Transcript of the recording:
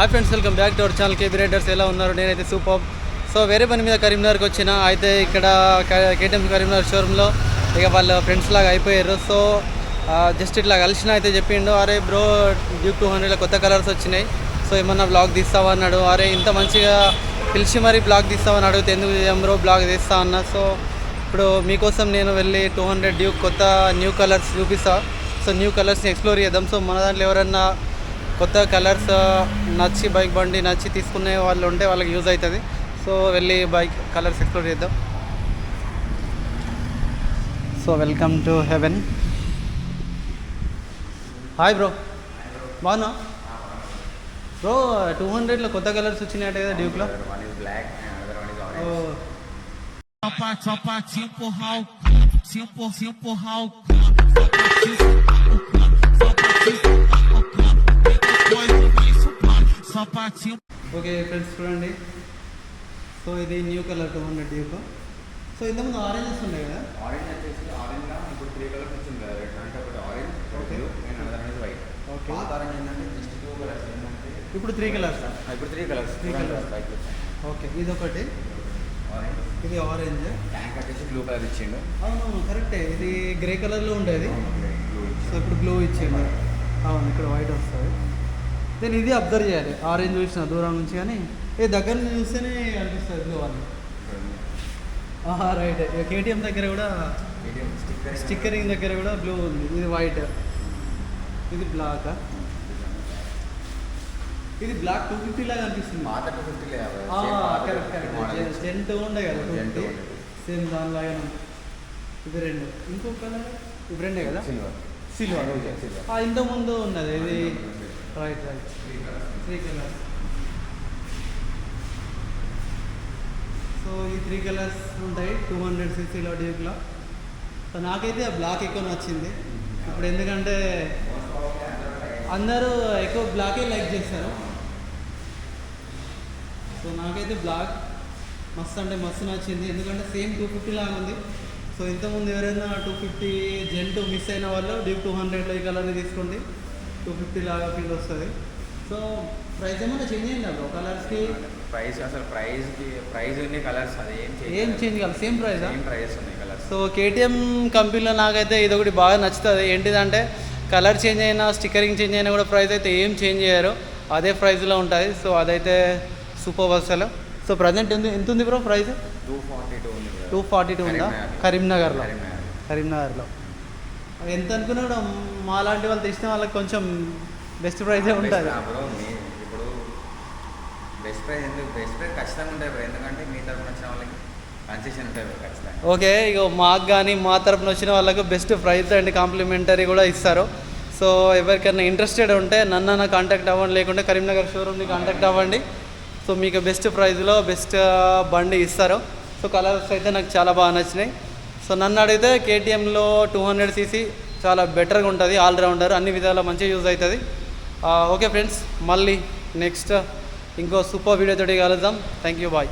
Hi friends welcome back to our channel KB riders ఎలా ఉన్నారు? నేనైతే సూపర్ సో వేరే పని మీద కరీంనగర్కి వచ్చిన అయితే ఇక్కడ కేటీఎం కరీంనగర్ షోరూంలో ఇక వాళ్ళ ఫ్రెండ్స్ లాగా అయిపోయారు. సో జస్ట్ ఇట్లా కలిసిన అయితే చెప్పిండు. అరే బ్రో డ్యూక్ టూ హండ్రెడ్లో కొత్త కలర్స్ వచ్చినాయి. సో ఏమన్నా బ్లాగ్ తీస్తావా అన్నాడు. అరే ఇంత మంచిగా పిలిచి మరీ బ్లాగ్ తీస్తావని అడిగితే ఎందుకు చేయం బ్రో బ్లాగ్ తీస్తా అన్న. సో ఇప్పుడు మీకోసం నేను వెళ్ళి టూ హండ్రెడ్ డ్యూక్ కొత్త న్యూ కలర్స్ చూపిస్తా. సో న్యూ కలర్స్ని ఎక్స్ప్లోర్ చేద్దాం. సో మన దాంట్లో ఎవరన్నా కొత్త కలర్స్ నచ్చి బైక్ బండి నచ్చి తీసుకునే వాళ్ళు ఉంటే వాళ్ళకి యూజ్ అవుతుంది. సో వెళ్ళి బైక్ కలర్స్ ఎక్స్ప్లోర్ చేద్దాం. So welcome to heaven. Hi bro. బాగున్నా? బ్రో టూ హండ్రెడ్లో కొత్త కలర్స్ వచ్చినాయట కదా డ్యూక్లో. One is te okay friends చూడండి. సో ఇది new colour two hundred Duke so ఇంతకుముందు ఆరెంజెస్ ఉన్నాయి కదా? Orange వచ్చేసి ఆరెంజ్ ఇప్పుడు త్రీ కలర్స్ వచ్చింది కదా రెడ్ అంటే ఒకటి ఆరెంజ్. బ్లూ అండ్ అనదర్ అనేది వైట్. పాత ఆరెంజ్ ఏంటంటే జస్ట్ టూ కలర్స్ ఏంటంటే ఇప్పుడు త్రీ కలర్స్ ఆ, ఇప్పుడు three colours Three colours. Bike okay ఇది ఒకటి ఆరెంజ్ ఇది ఆరెంజ్ ట్యాంక్ వచ్చేసి బ్లూ కలర్ ఇచ్చిండు. అవునవును కరెక్టే ఇది గ్రే కలర్లో ఉండేది. బ్లూ సో ఇప్పుడు బ్లూ ఇచ్చేయండి అవును ఇక్కడ వైట్ వస్తుంది. నేను ఇది అబ్జర్వ్ చేయాలి. ఆరెంజ్ చూసిన దూరం నుంచి కానీ. ఏ దగ్గర నుంచి చూస్తేనే అనిపిస్తుంది ఆహా రైట్. కేటీఎం దగ్గర కూడా స్టిక్కర్ స్టిక్కరింగ్ దగ్గర కూడా బ్లూ ఉంది. ఇది వైట్ ఇది బ్లాక్ ఇది బ్లాక్ టూ ఫిఫ్టీ లాగా అనిపిస్తుంది. కరెక్ట్ ఉండే కదా టూ ఫిఫ్టీ 2 సేమ్ దానిలాగానే ఉంది. ఇది రెండు. ఇంకో కలర్ ఇవి రెండే కదా? సిల్వర్ సిల్వర్ సిల్వర్ ఇంత ముందు ఉన్నది. ఇది right right three colours so ఈ త్రీ కలర్స్ ఉంటాయి. టూ హండ్రెడ్ సీసీలో డ్యూక్లో సో నాకైతే ఆ బ్లాక్ ఎక్కువ నచ్చింది. ఇప్పుడు ఎందుకంటే అందరూ ఎక్కువ బ్లాకే లైక్ చేస్తారు. సో నాకైతే బ్లాక్ మస్తు అంటే మస్తు నచ్చింది. ఎందుకంటే సేమ్ టూ ఫిఫ్టీ లాగా ఉంది. సో ఇంతకుముందు ఎవరైనా two fifty Gen two miss అయిన వాళ్ళు డ్యూక్ టూ హండ్రెడ్లో ఈ కలర్ని తీసుకోండి. టూ ఫిఫ్టీ లాగా ఫీల్ వస్తుంది. సో ప్రైస్ ఏమైనా చేంజ్ అయింది బ్రో కలర్స్కి ప్రైస్ అసలు ప్రైస్ ప్రైస్ ఉన్నాయి కలర్స్ అది ఏం ఏం చేంజ్ కాదు సేమ్ ప్రైస్ సేమ్ ప్రైస్ ఉన్నాయి కలర్స్ సో కేటీఎం కంపెనీలో నాకైతే ఇది ఒకటి బాగా నచ్చుతుంది. ఏంటిదంటే కలర్ చేంజ్ అయినా స్టిక్కరింగ్ చేంజ్ అయినా కూడా ప్రైస్ అయితే ఏం చేంజ్ చేయరు. అదే ప్రైస్లో ఉంటుంది. సో అదైతే సూపర్ అసలు సో ప్రజెంట్ ఎంత ఎంత ఉంది bro price two forty two ఉంది టూ ఫార్టీ టూ ఉందా? కరీంనగర్లో. కరీంనగర్. కరీంనగర్లో. ఎంత అనుకున్నా కూడా మా లాంటి వాళ్ళు తెచ్చిన వాళ్ళకి కొంచెం బెస్ట్ ప్రైజే ఉంటుంది. బ్రో ఇప్పుడు బెస్ట్ ప్రైస్ ఎందుకు? బెస్ట్ ప్రైస్ ఖచ్చితంగా ఉంటాయి బ్రో ఎందుకంటే మీ తరఫున వచ్చిన వాళ్ళకి కన్సెషన్ ఉంటాయి బ్రో ఖచ్చితంగా. ఓకే ఇక మాకు కానీ మా తరపున వచ్చిన వాళ్ళకు బెస్ట్ ప్రైజ్ అండ్ కాంప్లిమెంటరీ కూడా ఇస్తారు. సో ఎవరికైనా ఇంట్రెస్టెడ్ ఉంటే నన్ను కాంటాక్ట్ అవ్వండి లేకుంటే కరీంనగర్ షోరూమ్ని కాంటాక్ట్ అవ్వండి. సో మీకు బెస్ట్ ప్రైస్లో బెస్ట్ బండి ఇస్తారు. సో కలర్స్ అయితే నాకు చాలా బాగా నచ్చినాయి. సో నన్ను అడిగితే కేటీఎంలో టూ హండ్రెడ్ సీసీ చాలా బెటర్గా ఉంటుంది ఆల్రౌండర్ అన్ని విధాలా మంచిగా యూజ్ అవుతుంది. ఓకే ఫ్రెండ్స్ మళ్ళీ నెక్స్ట్ ఇంకో సూపర్ వీడియోతోటి కలుద్దాం. Thank you bye